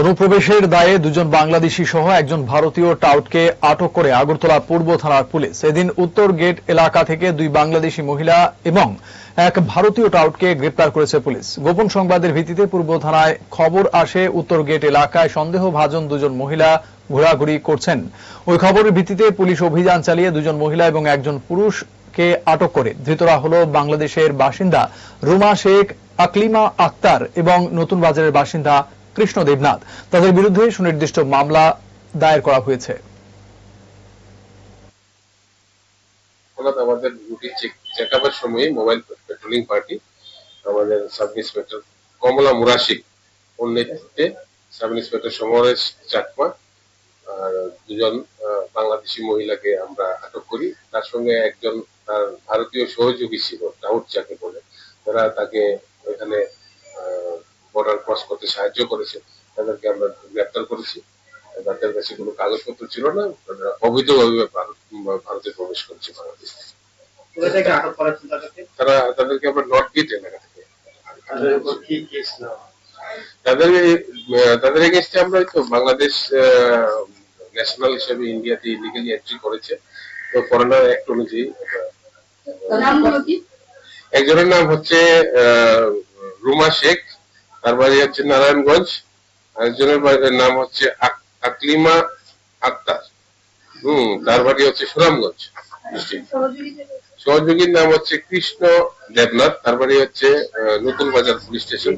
অনুপ্রবেশের দায়ে দুজন বাংলাদেশি সহ একজন ভারতীয় টাউটকে আটক করে আগরতলা পূর্ব থানার পুলিশ। এদিন উত্তর গেট এলাকা থেকে দুই বাংলাদেশি মহিলা এবং এক ভারতীয় টাউটকে গ্রেপ্তার করেছে পুলিশ। গোপন সংবাদের ভিত্তিতে পূর্ব থানায় খবর আসে, উত্তর গেট এলাকায় সন্দেহভাজন দুজন মহিলা ঘোরাঘুরি করছেন। ওই খবরের ভিত্তিতে পুলিশ অভিযান চালিয়ে দুজন মহিলা এবং একজন পুরুষকে আটক করে। ধৃতরা হল বাংলাদেশের বাসিন্দা রুমা শেখ, আকলিমা আক্তার এবং নতুন বাজারের বাসিন্দা কৃষ্ণ দেবনাথ। তাদের বিরুদ্ধে সুনির্দিষ্ট মামলা দায়ের করা হয়েছে। আমাদের চেক আপের সময় মোবাইল পেট্রোলিং পার্টি আমাদের সাব ইন্সপেক্টর কমলা মুরাশিক ওর নেতৃত্বে সাব ইন্সপেক্টর সমরেশ চাকমা আর দুজন বাংলাদেশি মহিলাকে আমরা আটক করি। তার সঙ্গে একজন তার ভারতীয় সহযোগী ছিল টাউট যাকে বলে, তারা তাকে ওইখানে বর্ডার ক্রস করতে সাহায্য করেছে তাদেরকে আমরা গ্রেপ্তার করেছি। তাদের কাছে কোনো কাগজপত্র ছিল না তারা অবৈধভাবে ভারতে প্রবেশ করছে বাংলাদেশ। তারা তাদেরকে আমরা নর্থ গেট এলাকা থেকে তাদের? তাদের আহ, এগেনস্টে আমরা তো বাংলাদেশ ন্যাশনাল হিসেবে ইন্ডিয়াতে ইলিগালি এন্ট্রি করেছে। তো ফরেনার অ্যাক্ট অনুযায়ী একজনের নাম হচ্ছে আহ, রুমা শেখ। তার বাড়ি হচ্ছে নারায়ণগঞ্জ, আরেকজনের বাড়ির নাম হচ্ছে আকলিমা আক্তার। হম, তার বাড়ি হচ্ছে সুনামগঞ্জ সহযোগীর নাম হচ্ছে কৃষ্ণ দেবনাথ, তার বাড়ি হচ্ছে নতুন বাজার পুলিশ স্টেশন